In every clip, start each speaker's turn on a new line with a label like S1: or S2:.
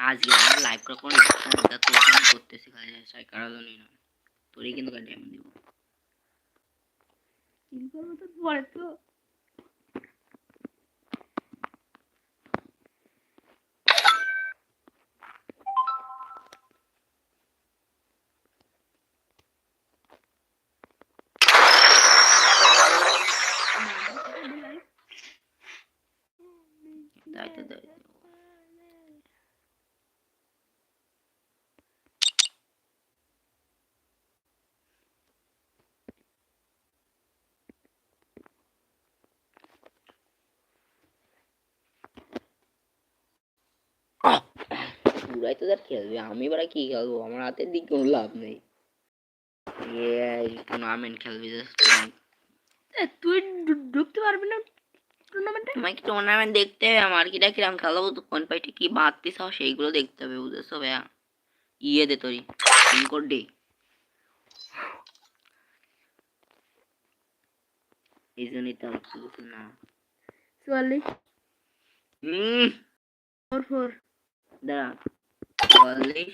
S1: আজকে আমার লাইভ করার তা তোর জন্য করতেছি খালি সাই কারণই না। তোরই কিন্তু দিব
S2: কিল করব তো পরে তো
S1: তাই তো তাই তো। আহ! পুরাই তো তার খেলবে আমি এবার কি খেলব? আমার হাতের দিক কোনো লাভ নেই। টুর্নামেন্ট খেলবি
S2: তুই ঢুকতে পারবি না টুর্নামেন্টে
S1: তোমাকে টুর্নামেন্ট দেখতে হবে? আমার কিটা কিরাম খেলাবো তো কোন পাইটে কি বাড়তি সব সেইগুলো দেখতে হবে বুঝেছ ভাইয়া? ইয়ে দে তোরি এই জন্যই তো না।
S2: চুয়াল্লিশ।
S1: Hmm
S2: four four.
S1: দাঁড়া। চুয়াল্লিশ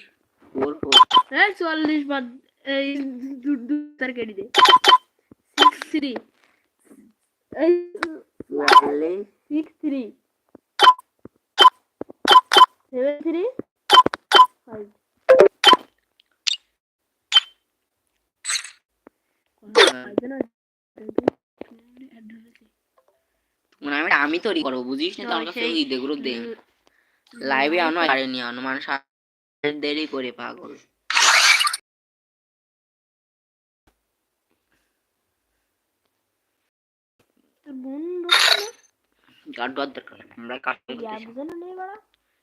S1: ফোর ফোর
S2: হ্যাঁ চুয়াল্লিশ বাদ এই দু দু তার কেটে দে। সিক্স থ্রি এই
S1: চুয়াল্লিশ
S2: six three seven three
S1: five আমি তৈরি করব বুঝিস না? তো কাছে ওই দে গ্রুপ দে লাইভে আনো আর নিয়ে আনো। মানুষ দেরি করে পাগল।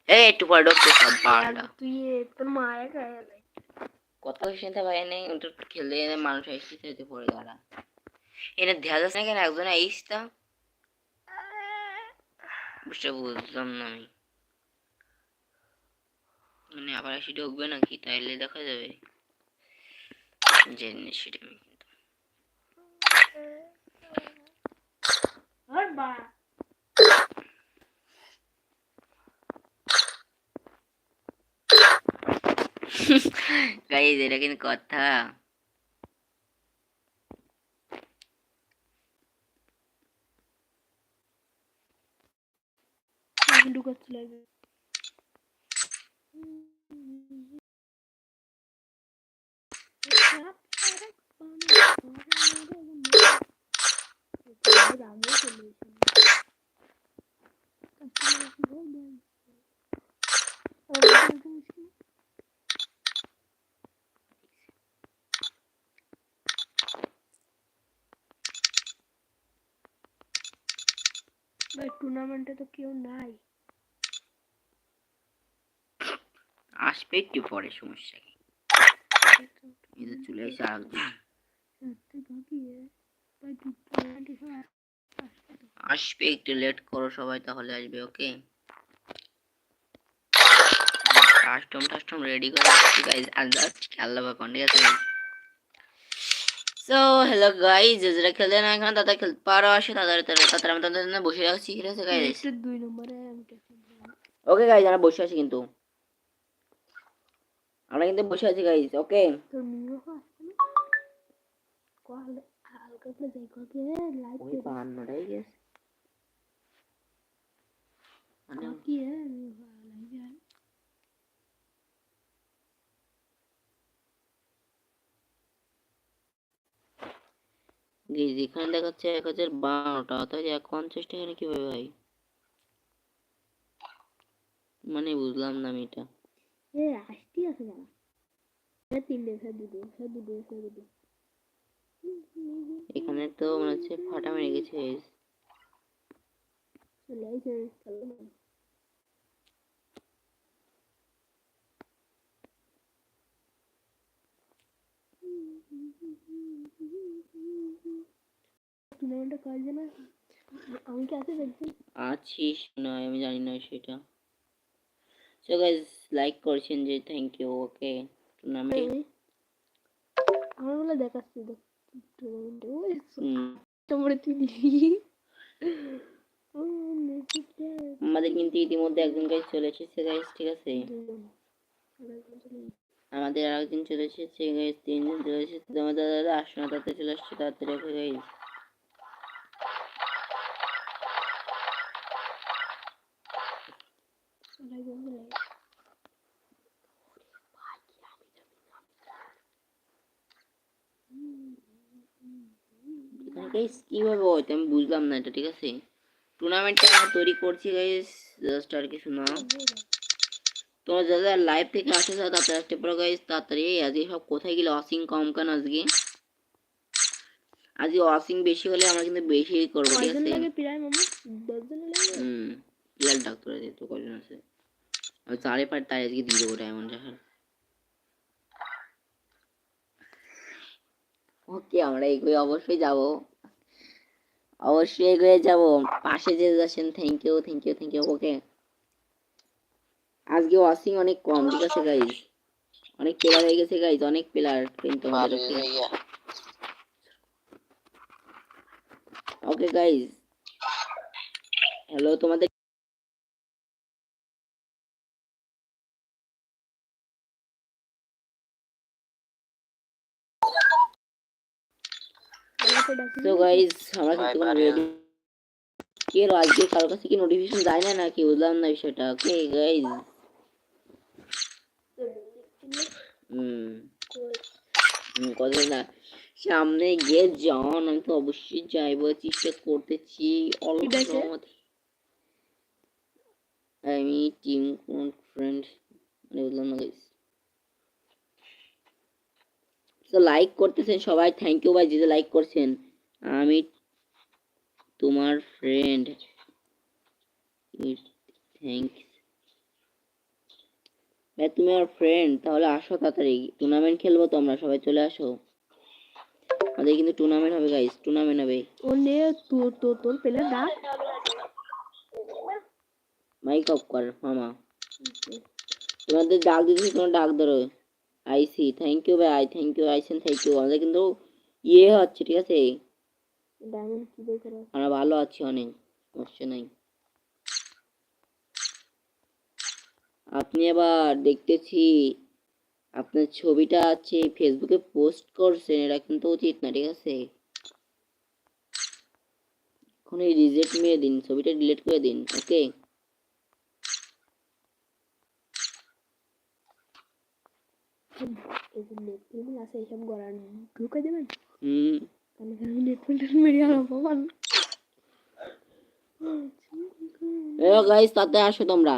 S1: একটু পরে ঢুকতে সব
S2: তুই তোর মায়ের
S1: কথা শুনতে নেই ওটা খেলে মানুষ পড়ে এনে দেখা যাচ্ছে না কেন? একজন আইসটা বুঝতে বুঝলাম না আমি। মানে আবার এসে ঢুকবে নাকি? তাইলে দেখা যাবে। জেনে সেটা আমি কিন্তু। গাইজ এটা কিন্তু কথা।
S2: আমি ঢুকাচ্ছি লাইভে ভাই টুর্নামেন্টে তো কেউ নাই।
S1: আসবে একটু পরে সমস্যা কি? চলে এসে
S2: আসবে।
S1: একটু লেট করো সবাই তাহলে আসবে ওকে কাস্টম টাস্টম রেডি করে গাইজ আর জাস্ট খেলা ব্যাপার ঠিক আছে সো হ্যালো গাইজ যারা খেলে না এখন তাদের খেলতে পারো আসে তাদের তাদের আমি তাদের জন্য বসে রাখছি ঠিক আছে গাইজ
S2: একটা দুই নম্বরে আমি টেকন
S1: ওকে গাইজ আমরা বসে আছি কিন্তু আমরা কিন্তু বসে আছি গাইজ ওকে
S2: তোর মিও আসবে না কল হালকা করে যাই কবে লাইভ
S1: ওই বাহান্নটাই গেছে মানে
S2: কি হ্যাঁ
S1: গাইজ এখানে দেখাচ্ছে এক হাজার বারোটা অর্থাৎ এক পঞ্চাশ টাকা কীভাবে ভাই? মানে বুঝলাম না আমি এটা।
S2: আসতি আছে ফের দুটো ফের দুটো
S1: এখানে তো মনে হচ্ছে ফাটা মেরে গেছে
S2: চলে আইছে চলো না কাজ জানা? আমি কি আছে দেখছি?
S1: আছিস নয় আমি জানি না সেটা। সো গাইজ লাইক করছেন যে থ্যাংক ইউ ওকে টুর্নামেন্ট
S2: আমার বলে দেখাচ্ছি দেখ টুর্নামেন্টে ওই তোমরা তুই দিবি
S1: আমাদের কিন্তু ইতিমধ্যে একজন গাইজ চলে এসেছে গাইজ ঠিক আছে? আমাদের আর একদিন চলে এসেছে গাইজ তিনজন চলে এসেছে। তোমার দাদা আসো না, তাড়াতাড়ি চলে আসছে তাড়াতাড়ি ওকে গাইজ হয়তো আমি বুঝলাম না, এটা ঠিক আছে? টুর্নামেন্টটা তৈরি করছি গাইজ জাস্ট আর কিছু না। তোমরা যারা লাইভ থেকে আসে যাও তাড়াতাড়ি আসতে পারো গাইজ তাড়াতাড়ি। আজকে সব কোথায় গেলে অসিং কম কেন আজকে? আজকে অসিং বেশি হলে আমরা কিন্তু বেশি করব ঠিক আছে? হুম ডাক্তার আছে তো কজন আছে? আমি চারে পার তাই আজকে দিয়ে দেবো ডায়মন্ড ওকে আমরা এগিয়ে অবশ্যই যাব। অবশ্যই এগিয়ে যাব। পাশে যে যাচ্ছেন thank you thank you thank you okay আজকে ওয়াশিং অনেক কম ঠিক আছে গাইজ অনেক প্লেয়ার হয়ে গেছে গাইজ অনেক প্লেয়ার কিন্তু ওকে গাইজ হ্যালো তোমাদের তো গাইজ আমরা কিন্তু রেডি কি আজকে কারোর কাছে কি নোটিফিকেশন যায় না নাকি? বুঝলাম না বিষয়টা। ওকে গাইজ না। সামনে গিয়ে জন আমি তো অবশ্যই যাইবো চেষ্টা করতেছি অল্প আমি টিম ফ্রেন্ড মানে বুঝলাম না গাইজ তো লাইক করতেছেন সবাই থ্যাংক ইউ ভাই যে লাইক করছেন। আমি তোমার ফ্রেন্ড থ্যাংকস ভাই তুমি আমার ফ্রেন্ড তাহলে আসো তাড়াতাড়ি। টুর্নামেন্ট খেলব তো আমরা সবাই চলে আসো। আমাদের কিন্তু টুর্নামেন্ট হবে গাইস টুর্নামেন্ট হবে।
S2: ও নে তোর তোর তোর পেলে ডাক
S1: মাইক অফ কর মামা। তোমাদের ডাক দিতেছি তোমার ডাক ধরো। আইসি থ্যাংক ইউ ভাই আই থ্যাংক ইউ আইসেন থ্যাংক ইউ আমাদের কিন্তু ইয়ে হচ্ছে ঠিক আছে? আমরা ভালো আছি অনেক। সমস্যা নাই। আপনি আবার দেখতেছি আপনার ছবিটা আছে ফেসবুকে পোস্ট করছেন, এটা কিন্তু উচিত না, ঠিক আছে? এখন এই রিজেক্ট মেরে দিন, ছবিটা ডিলিট করে দিন ওকে তাতে আসো তোমরা।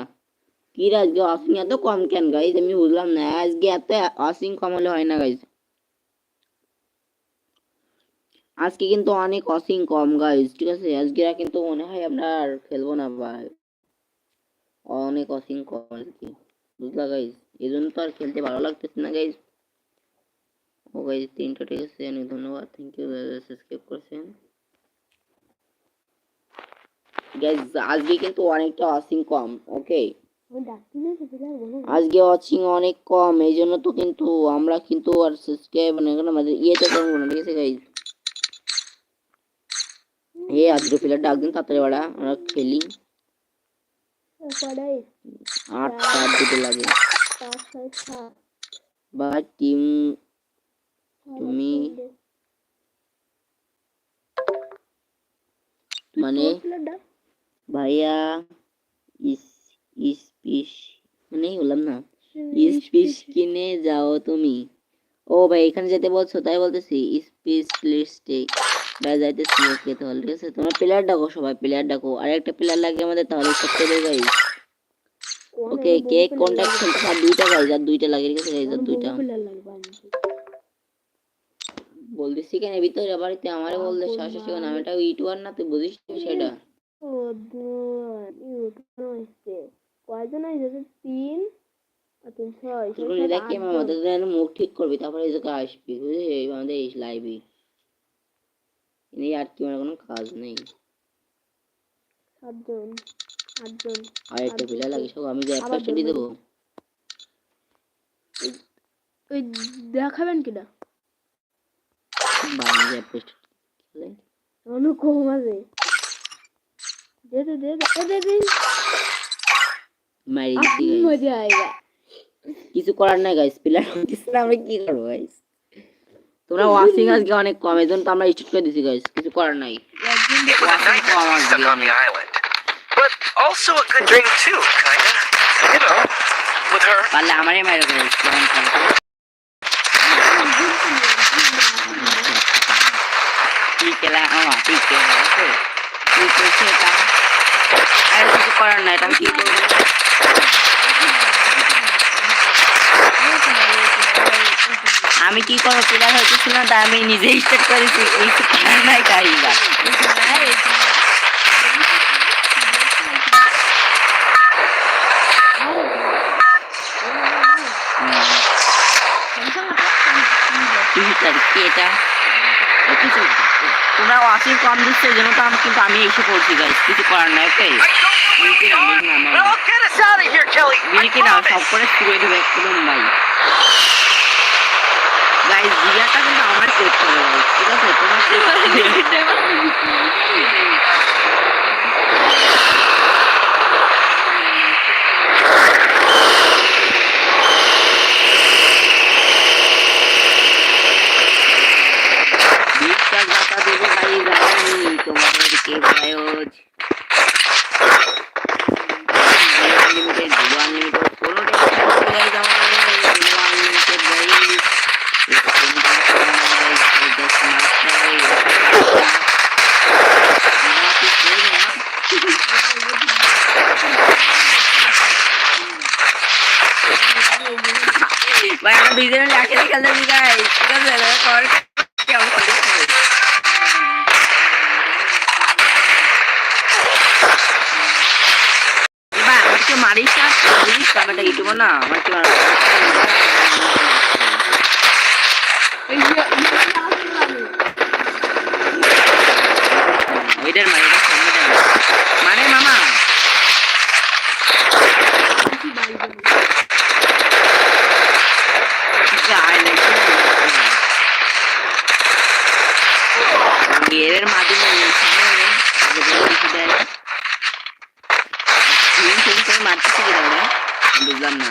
S1: কি আজকে অসিং এত কম কেন গাইস আমি বুঝলাম না। আজকে এত অসিং কম হলে হয় না গাইস আজকে কিন্তু অনেক অসিং কম গাইস ঠিক আছে? আজকে কিন্তু মনে হয় আমরা আর খেলব না ভাই। অনেক অসিং কম আজকে, বুঝলা গাইস এই জন্য তো আর খেলতে ভালো লাগতেছে না গাইস ও গাইস তিনটা ঠিক আছে, অনেক ধন্যবাদ। থ্যাংক ইউ সাবস্ক্রাইব করছেন। গাইস আজকে কিন্তু অনেকটা অসিং কম ওকে
S2: আমি ডাকতে না সেটা আর বলো
S1: আজকে ওয়াচিং অনেক কম এই জন্য তো কিন্তু আমরা কিন্তু আর সাবস্ক্রাইব মানে এখন আমাদের ইয়েটা করব না ঠিক আছে গাইজ এ আজকে প্লেয়ার ডাক দিন তাড়াতাড়ি বাড়া আমরা খেলি।
S2: পড়াই
S1: আট সাত দিতে লাগে।
S2: পাঁচ ছয় সাত
S1: বা টিম তুমি- মানে
S2: ডাক
S1: ভাইয়া ইস ইস পিস মানে হলাম না কিনে যাও তুমি। ও ভাই এখানে যেতে বলছো তাই বলতেছি স্পিস লিস্টে ভাই যাইতেছি ওকে তাহলে ঠিক আছে? তোমরা প্লেয়ার ডাকো সবাই প্লেয়ার ডাকো। আর একটা প্লেয়ার লাগে আমাদের তাহলে সব গাইজ ওকে কে কোনটা খেলতে আর দুইটা গাইজ আর দুইটা লাগে ঠিক আছে? গাইজ আর দুইটা। বলতেছি কেন ভিতরে বাড়িতে আমারে বলতে শাসা ছিল না আমি এটা ইউটিউবার না তুই বুঝিস সেটা।
S2: কয়জন তিন তিন ছয়
S1: দেখি আমার মুখ ঠিক করবি তারপরে আসবি বুঝলি? আমাদের এই এই আর কি আমার কোনো কাজ নেই।
S2: সাতজন আটজন
S1: আর একটা লাগে সব আমি যে একটা
S2: ছুটি
S1: দেবো।
S2: ওই দেখাবেন কিনা? অনুকম আছে। দে দে দে দে দে।
S1: মারি
S2: মজা আয়েগা
S1: কিছু করার নাই গাইস প্লেয়ার হইতেছে না আমরা কি করবো গাইস তোমরা ওয়াচিং আজকে অনেক কম এজন্য তো আমরা স্টার্ট করে দিছি গাইস কিছু করার নাই
S3: But also a good drink too, kinda. You know, with her.
S1: পারলে আমারই মাইরে গাইস ঠিক আছে ঠিক আছে ঠিক আছে আর কিছু করার নাই এটা আমি কি করব? আমি কি করব? প্লেয়ার না তাই আমি নিজেই স্টার্ট করেছি। কিছু করার নাই কি এটা? কিছু তোমরা ওয়াচিং কম দিচ্ছে জন্য তো আমি কিন্তু আমি এসে পড়ছি গাইস কিছু করার নাই ওকে বিলিকে নাও সব. করে শুয়ে দেবে একদম ভাই। গাইস জিয়াটা কিন্তু আমার চেক করে গাইস ঠিক আছে? তোমার save করে- বিশ্বাস বাতা দেবো গাইস আমি তোমাদেরকে গায়জ আনলিমিটেড জিরো আনলিমিটেড কোনো টেনশন নেই গাইস আমাদের জিরো আনলিমিটেড গাইস ভাই আমরা দুইজনে একসাথে খেলতে এর মাধ্যমে সামনে কিছু দেয় না টিম টিম করে মারতেছে কি ওরা বুঝলাম না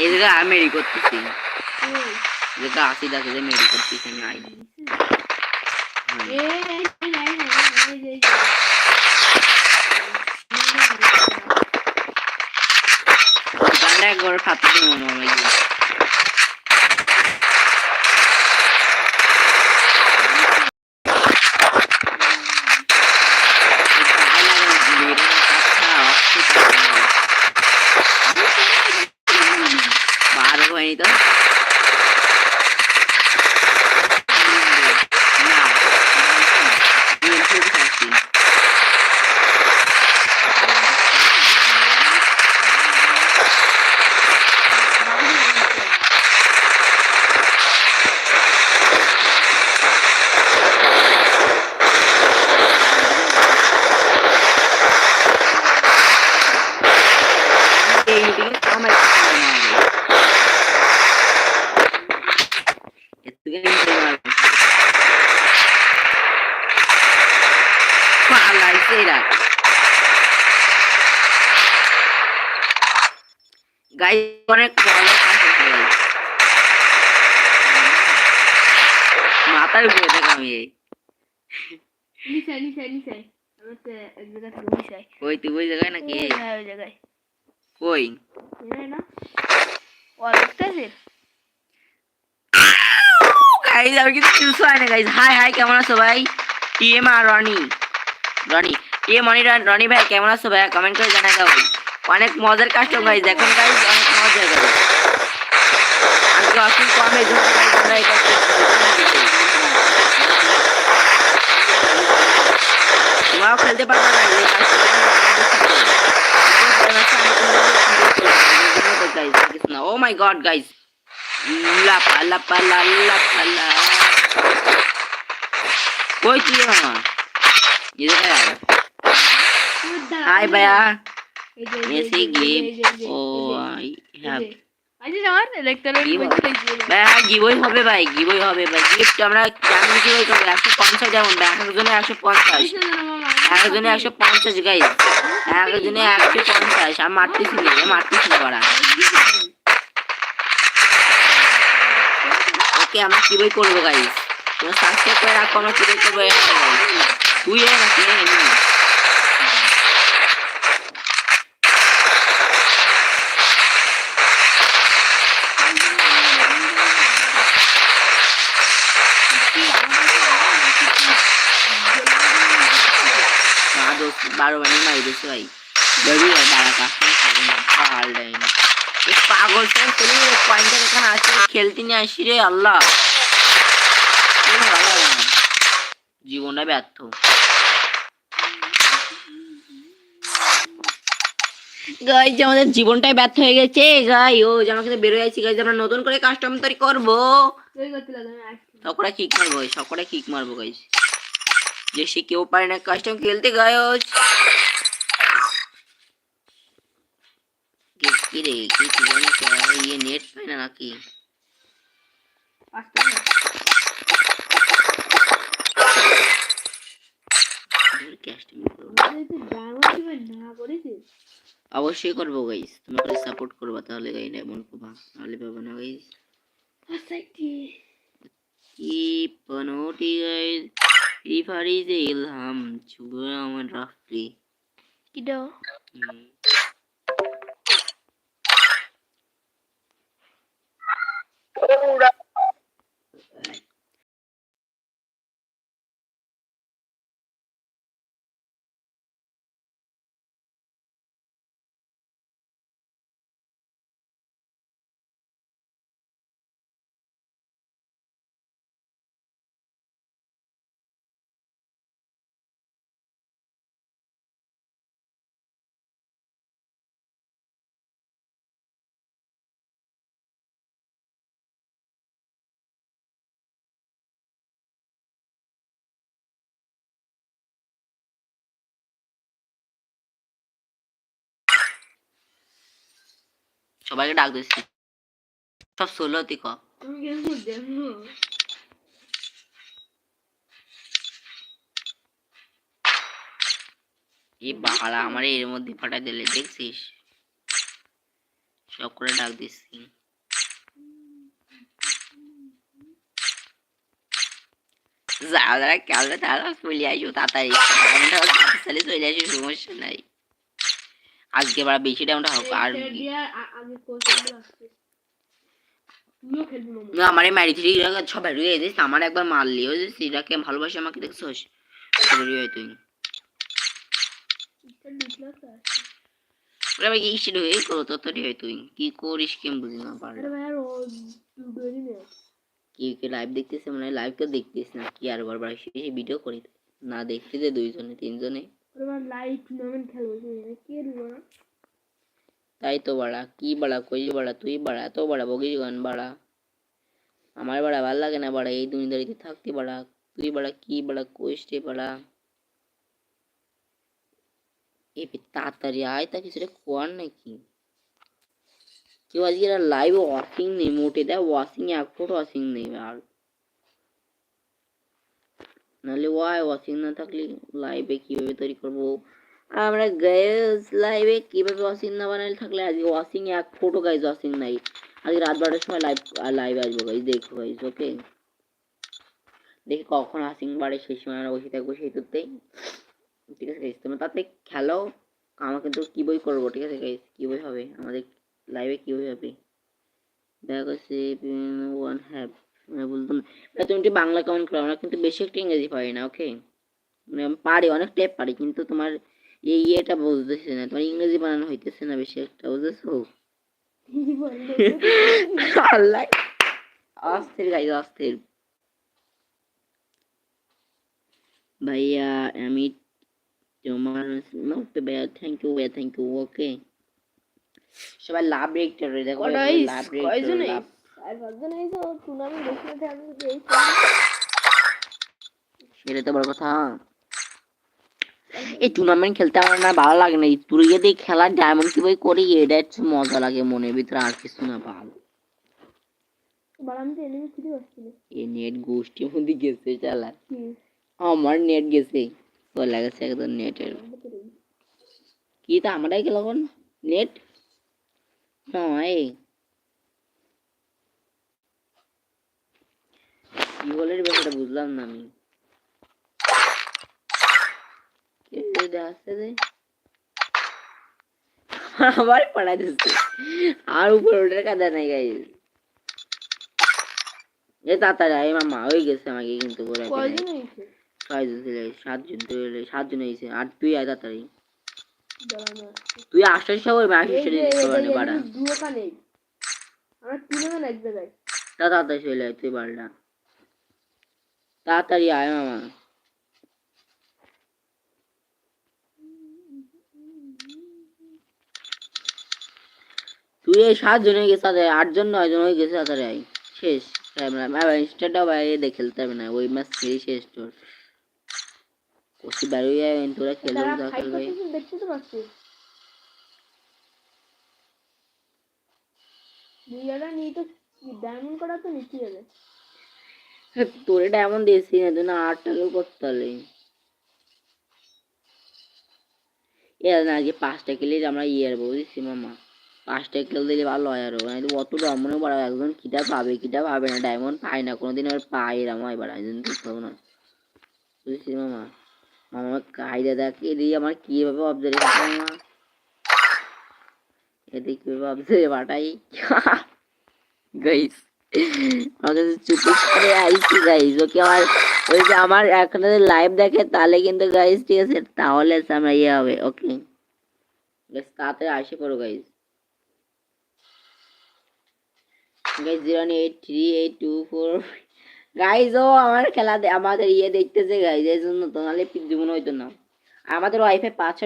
S1: এই জায়গা আর মেরি করতেছি। যেটা আসি দেখে যে মেরি করতেছি নাই গানটা একবার খাতে দিব মামা গিয়ে বারো হয়নি তো না আমি খুব খাচ্ছি এই দিকে আমার এদিকে মারবে পালাইছে এরা গাই অনেক ভালো কাজ হয়েছে guys। মাথার উপরে দেখ আমি এই। কই তুই ওই জায়গায় নাকি কই গাইজ আমি কিন্তু কিছু হয় না গাইজ হাই হাই কেমন আছো ভাই? টিএম আর রনি রনি টিএম রনি রনি ভাই, কেমন আছো ভাই? কমেন্ট করে জানাই দাও অনেক মজার কাস্টম গাইজ দেখুন গাইজ অনেক মজা। তোমরাও খেলতে পারবে না ও মাই গড গাইস লাপা লাপা লাপা লা কই তুই হাই ভাইয়া এসে গেম ও আই হ্যাভ হ্যাঁ গিবই হবে ভাই গিবই হবে ভাই গিফট আমরা কেমন গিবই করব একশো পঞ্চাশ যেমন একজনে একশো পঞ্চাশ একজনে একশো পঞ্চাশ একজনে একশো পঞ্চাশ আমি মারতেছি না মারতেছি না বাড়া ওকে আমরা কি বই করব গাইস তোমরা সাবস্ক্রাইব করে রাখো আমরা করব এখানে guys। তুই নাকি বারো বানি মারি দিচ্ছে ভাই দেয় না এ পাগল পয়েন্টটা এখানে আসে খেলতে নিয়ে আসি রে আল্লাহ এ ভালো লাগে না। জীবনটা ব্যর্থ। গাইজ আমাদের জীবনটাই ব্যর্থ হয়ে গেছে গাই ও জামা কিন্তু বেরোয় আছি গাইজ আমরা নতুন করে কাস্টম তৈরি করব। সকলে কিক মারবো সকলে কিক মারবো গাইজ যে সে কেউ পারে না কাস্টম খেলতে গায়জ কি- রে, কি ইয়ে নেট পায় না নাকি? ধুর, casting করব। অবশ্যই করব গাইস তোমরা সাপোর্ট করবা তাহলে গাই এমন পাবা নাহলে পাবা না গাইস কি পনোটি গাইস রিফারি যে ইলহাম চুগো আমার রাফলি হুম। সবাইকে ডাক দিচ্ছি সব ষোলো তুই ক এই বাড়া আমার এর মধ্যে ফাটাই দিলে দেখছিস? সব করে ডাক দিচ্ছি যারা যারা খেলবে তারা চলে আসো তাড়াতাড়ি। চলে আসো সমস্যা নাই। আজকে বার বেশি টাইমটা হোক আর। না, আমার এই ম্যারি থ্রি সব বেরিয়ে দিস আমার একবার মারলি ওই যে সিরাকে ভালোবাসি আমাকে দেখছোস? বেরিয়ে তুই ওরা ভাই শুরু হয়ে করো তো তোরই হয় তুই কি করিস কি বুঝি না পারি কি কি লাইভ দেখতেছে মানে লাইভ কেউ দেখতেছ না। কি আর বারবার ভিডিও করি। না দেখতে যে দুইজনে তিনজনে।
S2: লাইভ টুর্নামেন্ট খেলব কে দিবো না
S1: তাই তো বাড়া কি বাড়া কই বাড়া তুই বাড়া এত বাড়া বগিস গান বাড়া আমার বাড়া ভালো লাগে না বাড়া এই দুনিয়াদারিতে থাকতে বাড়া তুই বাড়া কি বাড়া কইস রে বাড়া এ বে তাড়াতাড়ি আয় তা কিছু কোয়ার নাকি কেউ আজকে লাইভ ওয়াশিং নেই মোটে দেয় ওয়াশিং এক ফুট ওয়াশিং নেই আর নাহলে ওয়াই ওয়াশিং না থাকলে লাইভে কীভাবে তৈরি করব? আমরা গাইজ লাইভে কীভাবে ওয়াশিং না বানালে থাকলে আজকে ওয়াশিং এক ফোটো গাইজ ওয়াশিং নাই। আজকে রাত বারোটার সময় লাইভ লাইভ আসব গাইজ দেখো গাইজ ওকে দেখি কখন ওয়াশিং বাড়ে, সেই সময় আমরা বসে থাকব সেই তুলতেই ঠিক আছে গাইজ তোমরা তাতে খেলো আমার কিন্তু কি বই করব, ঠিক আছে গাইজ কি বই হবে? আমাদের লাইভে কি বই হবে? ব্যাগ আছে ওয়ান হ্যাভ মানে বলতাম না তুমি একটু বাংলা কমেন্ট করো আমরা কিন্তু বেশি একটা ইংরেজি পারি না ওকে মানে পারি অনেকটাই পারি কিন্তু তোমার এই ইয়েটা বুঝতেছে না তোমার ইংরেজি বানানো হইতেছে না বেশি একটা আল্লাহ অস্থির গাইজ অস্থির। ভাইয়া আমি তোমার ওকে ভাইয়া থ্যাংক ইউ ভাইয়া থ্যাংক ইউ ওকে সবাই লাভ রেট করে দেখো লাভ রেট
S2: আর এই তো টুর্নামেন্ট দেখতে থাকবে এই
S1: সেটা তো বড় কথা। এই টুর্নামেন্ট খেলতে আমার না ভালো লাগে না। তুই যদি খেলা ডায়মন্ড কীভাবে করি এটা হচ্ছে মজা লাগে মনের ভিতরে আর কিছু না ভালো। এই নেট গোষ্ঠীর মধ্যে গেছে চালা আমার নেট গেছে। তো লাগেছে একদম নেটের কি তা আমরাই গেল নেট নয়। কি ব্যাপারটা বুঝলাম না আমি। আবার পড়াই দিচ্ছে আর উপর ওটার কাদা নাই গাইস এ তাড়াতাড়ি আয় মামা হয়ে গেছে আমাকে কিন্তু করে ছয়জন ছিল সাতজন তো এলে সাতজন হয়েছে। আর তুই আয় তাড়াতাড়ি। তুই আসার সময়
S2: এই
S1: বাড়া।
S2: আমরা তিনজন এক জায়গায়
S1: তা তাড়াতাড়ি চলে আয় তুই বাড়লা তাড়াতাড়ি আয় মামা। তুই এই সাতজন হয়ে গেছে তাদের আটজন নয়জন হয়ে গেছে তাদের আয়। শেষ ইনস্টাটাও বাইরে খেলতে হবে না। ওই ম্যাচ খেলি শেষ তোর। ওসি বেরোয় আয় তোরা খেলবে যা খেলবে।
S2: দেখতে তো নিয়ে তো ডায়মন্ড করা তো নিচে যাবে।
S1: তোরে ডায়মন্ড দিয়েছি না তুই না আট টাকাও করতে হলে এ, না, আজকে পাঁচটা খেলে আমরা ইয়ে বুঝেছি মামা। পাঁচটা খেলে দিলে ভালো হয় আরও। মানে অত ডায়মন্ডও বাড়া একজন কিটা পাবে কিটা পাবে না ডায়মন্ড পায় না, কোনোদিন আর পায় এরম হয় বাড়া একজন পাবো না। বুঝেছি মামা? মামা, কায়দা দেখে, এদিকে আমার কীভাবে অবজারভেশন মামা? এদিকে কীভাবে অবজার্ভ পাঠাই গাইস আমার যে এখন লাইভ দেখে, তাহলে কিন্তু ঠিক আছে, তাহলে আমার ইয়ে হবে ওকে তাড়াতাড়ি পড়ো গাইস ও আমার খেলা আমাদের ইয়ে দেখতেছে গাইস এই জন্য তো আমাদের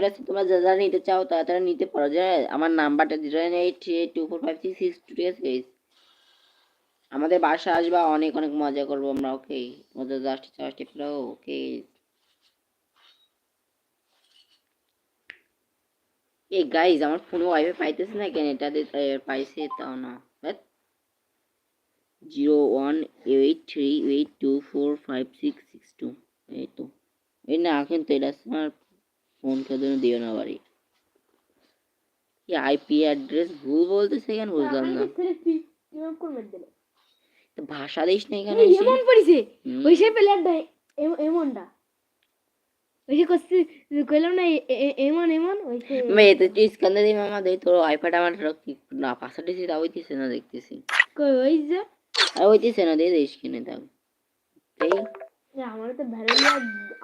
S1: আছে, তোমরা যারা যারা নিতে চাও তারা নিতে পারো। যে আমার নাম্বারটা zero eight three eight two four five six six two ঠিক আছে, guys? আমাদের বাসা আসবা, অনেক অনেক মজা করব আমরা, ওকে? মজা ফ্লো ওকে? গাইজ আমার ফোনে পাইতেছে না কেন? এটা পাইছে, তাও না। Zero one eight three eight two four five six six two এই তো। এই না কিন্তু এটা ফোন দিও না, বাড়ি। কি আইপি অ্যাড্রেস ভুল বলতেছে কেন, বুঝলাম না
S2: কীভাবে করে মেরে দিলে
S1: তো ভাষা দিস না এখানে
S2: এমন পড়িছে। ওই সে প্লেয়ারটা এমনটা। ওই যে কষ্ট কইলাম না এমন এমন ওই
S1: মে তো তুই স্ক্যান দিয়ে মামা দেই তোর আইপ্যাড আমার রাখি না পাশাটি সেটা হইতেছে না দেখতেছি।
S2: কই ওই যে?
S1: আর হইতেছে না দিয়ে দেই স্ক্যানে দাও এই।
S2: আমার তো ভ্যারেলিয়া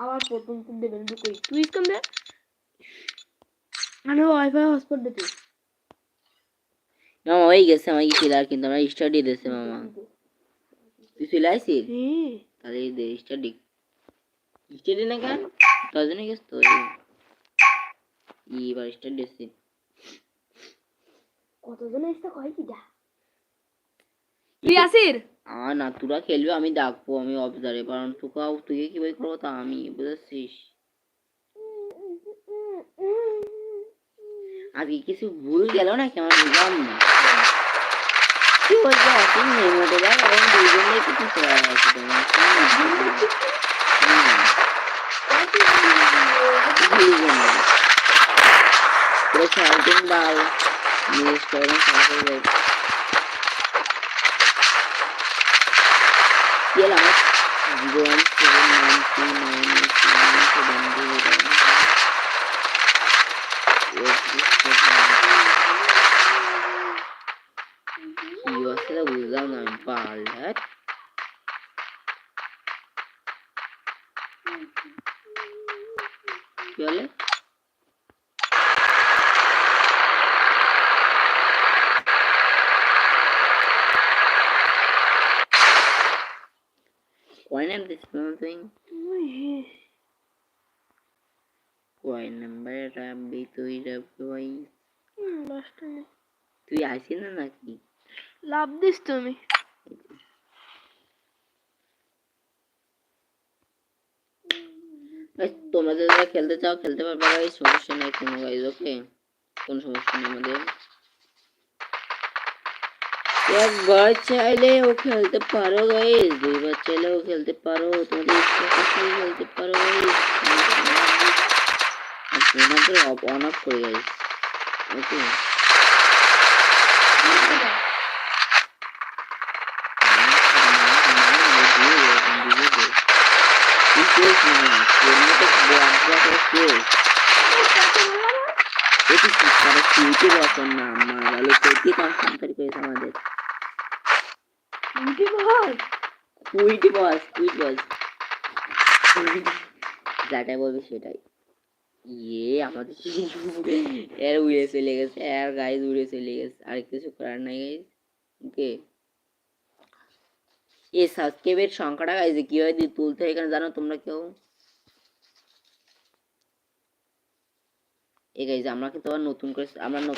S2: আবার প্রথম তো দেবেন তো কই? তুই স্কন দে। আনো ওয়াইফাই হটস্পট দে তুই।
S1: মামা হয়ে গেছে আমার কিলার কিন্তু আমরা স্টাডি দিয়েছে মামা। তুই চলে আসিস?
S2: হ্যাঁ
S1: তাহলে দে স্টাডি স্টাডি না কেন? তার জন্য গেছ তো। এইবার স্টাডি দিয়েছি।
S2: কতজন এসে কয় কি দা
S1: আর না তোরা খেলবে আমি ডাকবো আমি অবজারে কারণ তোকাও তুই কীভাবে করব তা আমি বুঝেছিস আজকে কিছু ভুল গেল না কেমন বুঝলাম না। কি বলছো অসীম নেই মোটে দেখ এখন দুইজনে কিছু চলে গেছে তোমার হুম, দুইজনে। পুরো shouting দাও, news করো, তারপরে যাই। কি হলো আমার? Zero one seven geballert. Violet. Coin of this building. Coin number Rabbi to it তুই আসি না নাকি
S2: লাভ দিস তুমি
S1: তোমরা যারা খেলতে চাও, খেলতে পারবে গাইস সমস্যা নাই কোনো গাইস ওকে কোনো সমস্যা নেই আমাদের। একবার চাইলেও খেলতে পারো গাইস দুইবার চাইলেও খেলতে পারো, তোমাদের ইচ্ছা করলেও খেলতে পারো তোমাদের অন অফ করে গাইস ওকে যাটাই বলবে সেটাই ইয়ে আমাদের উড়ে চলে গেছে উড়ে চলে গেছে আর কিছু করার নাই গাইজ ওকে এই সাবস্ক্রাইবের সংখ্যাটা গাইজ কীভাবে তুলতে হয় এখানে জানো তোমরা কেউ? এই গাইজ আমরা কিন্তু আবার নতুন করে আমরা নতুন